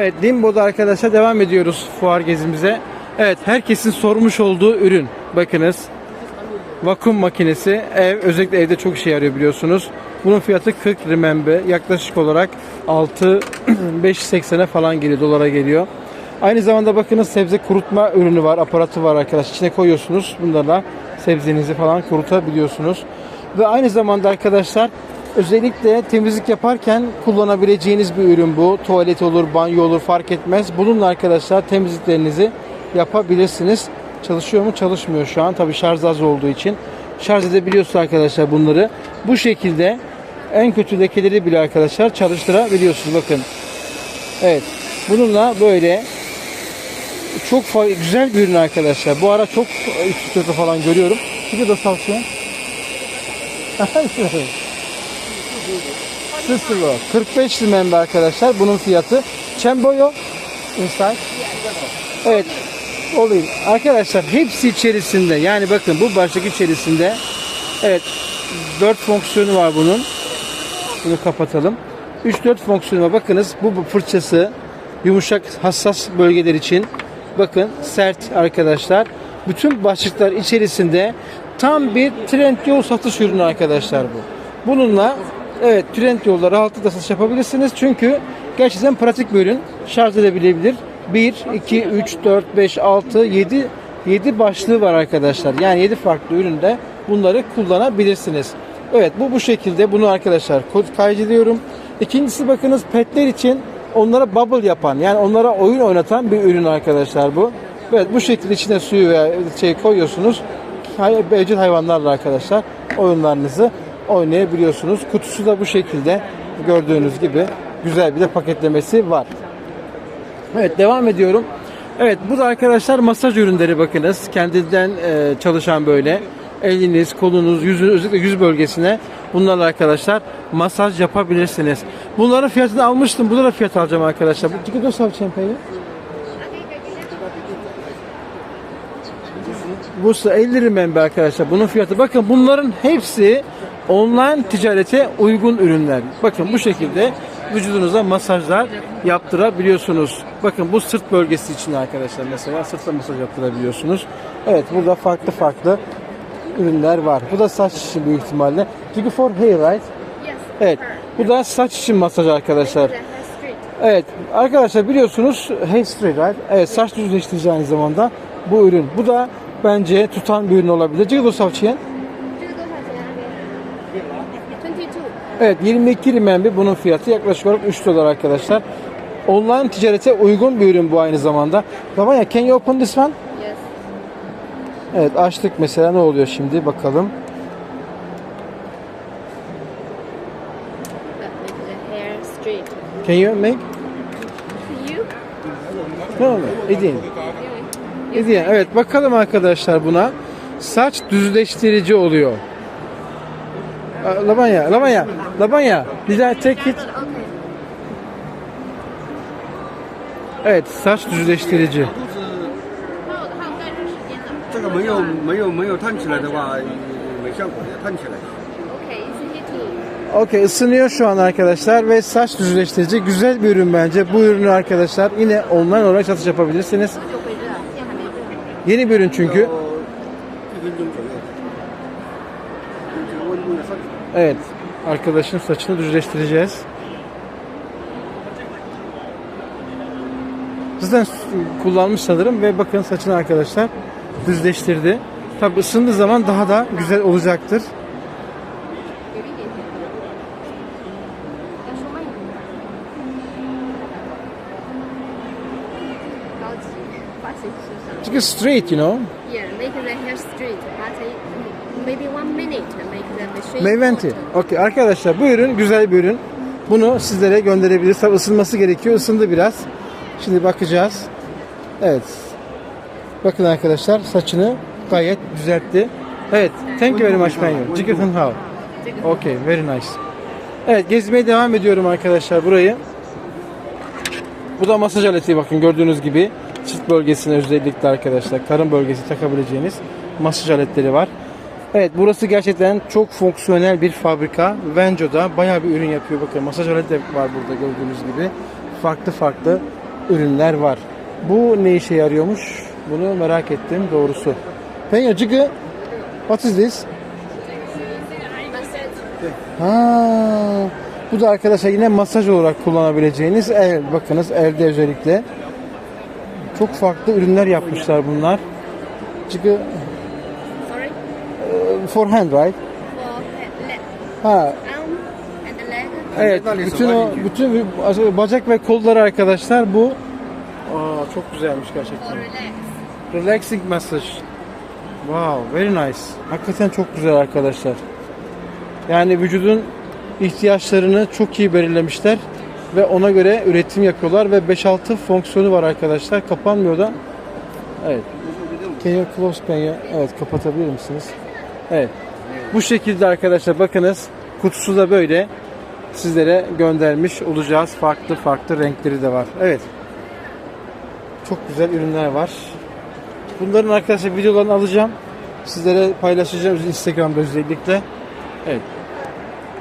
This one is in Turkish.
Evet Limbo'da arkadaşlar devam ediyoruz fuar gezimize. Evet herkesin sormuş olduğu ürün. Bakınız. Vakum makinesi. Ev özellikle evde çok işe yarıyor biliyorsunuz. Bunun fiyatı 40 remembe. Yaklaşık olarak 6 5.80'e falan geliyor. Dolara geliyor. Aynı zamanda bakınız sebze kurutma ürünü var. Aparatı var arkadaşlar. İçine koyuyorsunuz. Bunlarla sebzenizi falan kurutabiliyorsunuz. Ve aynı zamanda arkadaşlar özellikle temizlik yaparken kullanabileceğiniz bir ürün bu. Tuvalet olur, banyo olur fark etmez. Bununla arkadaşlar temizliklerinizi yapabilirsiniz. Çalışıyor mu? Çalışmıyor şu an. Tabii şarj az olduğu için. Şarj edebiliyorsunuz arkadaşlar bunları. Bu şekilde en kötü lekeleri bile arkadaşlar çalıştırabiliyorsunuz. Bakın. Evet. Bununla böyle çok güzel bir ürün arkadaşlar. Bu ara çok üst falan görüyorum. Bir de tavsiye. Sıfır 45 limembe arkadaşlar bunun fiyatı. Çemboyo inside. Evet. Olayım. Arkadaşlar hepsi içerisinde yani bakın bu başlık içerisinde evet 4 fonksiyonu var bunun. Bunu kapatalım. 3-4 fonksiyonu var. Bakınız bu fırçası yumuşak hassas bölgeler için bakın sert arkadaşlar. Bütün başlıklar içerisinde tam bir trend yol satış ürünü arkadaşlar bu. Bununla evet trend yolda rahatlıkla satış yapabilirsiniz. Çünkü gerçekten pratik bir ürün. Şarj edebilebilir. 1, 2, 3, 4, 5, 6, 7 7 başlığı var arkadaşlar. Yani 7 farklı üründe bunları kullanabilirsiniz. Evet bu bu şekilde bunu arkadaşlar kod kaydediyorum. İkincisi bakınız petler için onlara bubble yapan yani onlara oyun oynatan bir ürün arkadaşlar bu. Evet bu şekilde içine suyu veya şey koyuyorsunuz. Hay- Evcil hayvanlarla arkadaşlar oyunlarınızı oynayabiliyorsunuz. Kutusu da bu şekilde gördüğünüz gibi güzel bir de paketlemesi var. Evet devam ediyorum. Evet bu da arkadaşlar masaj ürünleri bakınız. Kendinden e, çalışan böyle eliniz, kolunuz, yüzünüz özellikle yüz bölgesine bunlarla arkadaşlar masaj yapabilirsiniz. Bunların fiyatını almıştım. Bunlara fiyat alacağım arkadaşlar. Bu ticket of champagne. Bu ise 50 remembe arkadaşlar. Bunun fiyatı. Bakın bunların hepsi online ticarete uygun ürünler. Bakın bu şekilde vücudunuza masajlar yaptırabiliyorsunuz. Bakın bu sırt bölgesi için arkadaşlar mesela sırtla masaj yaptırabiliyorsunuz. Evet burada farklı farklı ürünler var. Bu da saç için büyük ihtimalle. Çünkü for hair right? Yes. Evet. Bu da saç için masaj arkadaşlar. Evet arkadaşlar biliyorsunuz Hair Spray right? Evet saç düzleştirici aynı zamanda bu ürün. Bu da bence tutan bir ürün olabilir. Cigado Savçıyan. Evet 22 rimenbi bunun fiyatı yaklaşık olarak 3 dolar arkadaşlar. Online ticarete uygun bir ürün bu aynı zamanda. Babaya can you open this one? Yes. Evet açtık mesela ne oluyor şimdi bakalım. Can you make? You? No, no, it. Edin. Evet bakalım arkadaşlar buna. Saç düzleştirici oluyor. Aa, Labanya, Labanya, Labanya. Did I take it? Okay. Evet saç düzleştirici. 还有还有干什么时间的这个没有没有没有烫起来的话，没效果的，烫起来。 ？Okay, it's heating. Okey ısınıyor şu an arkadaşlar ve saç düzleştirici güzel bir ürün bence. Bu ürünü arkadaşlar yine online olarak satış yapabilirsiniz. Yeni bir ürün çünkü. Evet. Arkadaşın saçını düzleştireceğiz. Zaten kullanmış sanırım ve bakın saçını arkadaşlar düzleştirdi. Tabi ısındığı zaman daha da güzel olacaktır. It's straight, you know. Yeah, make the hair straight. But maybe one minute make the machine. Meyventi. Okay arkadaşlar bu ürün güzel bir ürün. Bunu sizlere gönderebiliriz. Tabi ısınması gerekiyor. Isındı biraz. Şimdi bakacağız. Evet. Bakın arkadaşlar saçını gayet düzeltti. Evet. Thank you very much Benyo. Jigitan Hao. Okay. Very nice. Evet gezmeye devam ediyorum arkadaşlar burayı. Bu da masaj aleti bakın gördüğünüz gibi. Sırt bölgesine özellikle arkadaşlar karın bölgesi takabileceğiniz masaj aletleri var. Evet burası gerçekten çok fonksiyonel bir fabrika. Venco'da bayağı bir ürün yapıyor. Bakın masaj aleti de var burada gördüğünüz gibi. Farklı farklı ürünler var. Bu ne işe yarıyormuş? Bunu merak ettim doğrusu. Penya cıgı. What is this? Ha, bu da arkadaşlar yine masaj olarak kullanabileceğiniz el. Bakınız elde özellikle. Çok farklı ürünler yapmışlar bunlar. Çünkü Sorry. for hand right? For leg, Ha, arm and the leg. evet. Bütün o bütün bacak ve kolları arkadaşlar bu. Aa, çok güzelmiş gerçekten. relax. Relaxing massage. Wow, very nice. Hakikaten çok güzel arkadaşlar. Yani vücudun ihtiyaçlarını çok iyi belirlemişler ve ona göre üretim yapıyorlar ve 5-6 fonksiyonu var arkadaşlar. Kapanmıyor da. Evet. Can you close can you? Evet, kapatabilir misiniz? Evet. Bu şekilde arkadaşlar bakınız. Kutusu da böyle sizlere göndermiş olacağız. Farklı farklı renkleri de var. Evet. Çok güzel ürünler var. Bunların arkadaşlar videolarını alacağım. Sizlere paylaşacağım Instagram'da özellikle. Evet.